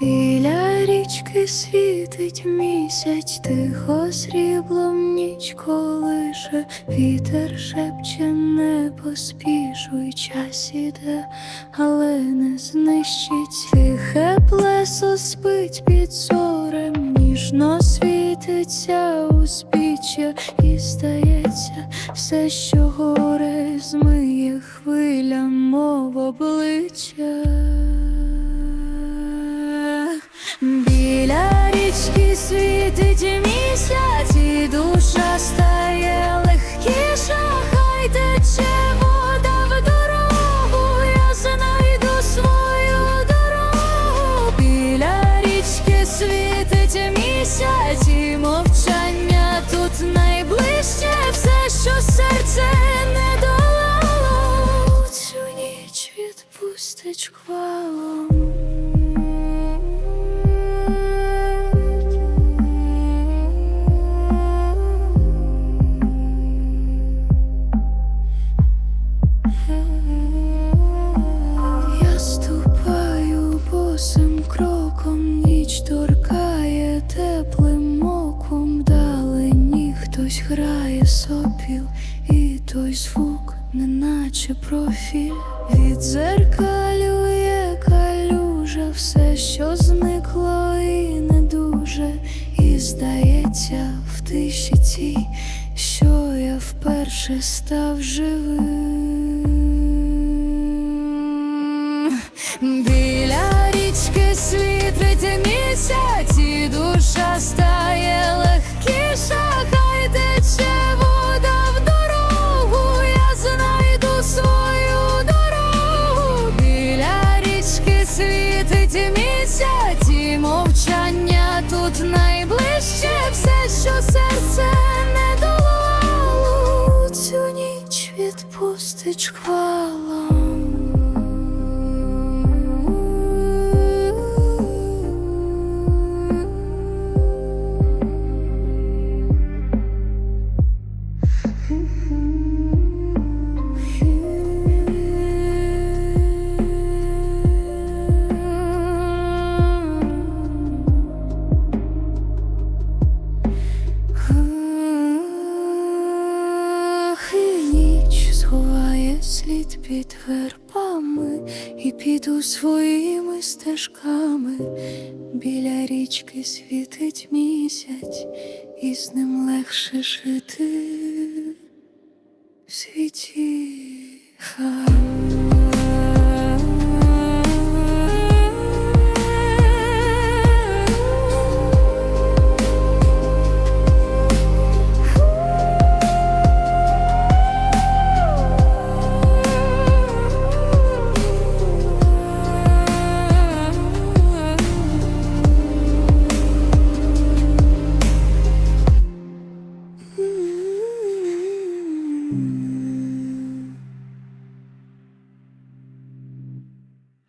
річки світить місяць, тихо сріблом ніч колише, вітер шепче, не поспішуй, час іде, але не знищить. Тихе плесо спить під зорем, ніжно світиться успіччя, і здається, все, що горе змиє хвиля, мов обличчя. Світить місяць, і душа стає легкіша, хай тече вода в дорогу, я знайду свою дорогу. Біля річки світить місяць, мовчання тут найближче, все, що серце не долало, цю ніч відпустить шквалом. Неначе профіль, відзеркалює калюжа, все, що зникло і не дуже, і здається, в тиші цій, що я вперше став живим. Біля світить місяць, і мовчання тут найближче, все, що серце не долало, цю ніч відпустить сховає під вербами і піду своїми стежками. Біля річки світить місяць, і з ним легше жити в світі. Хай Mm.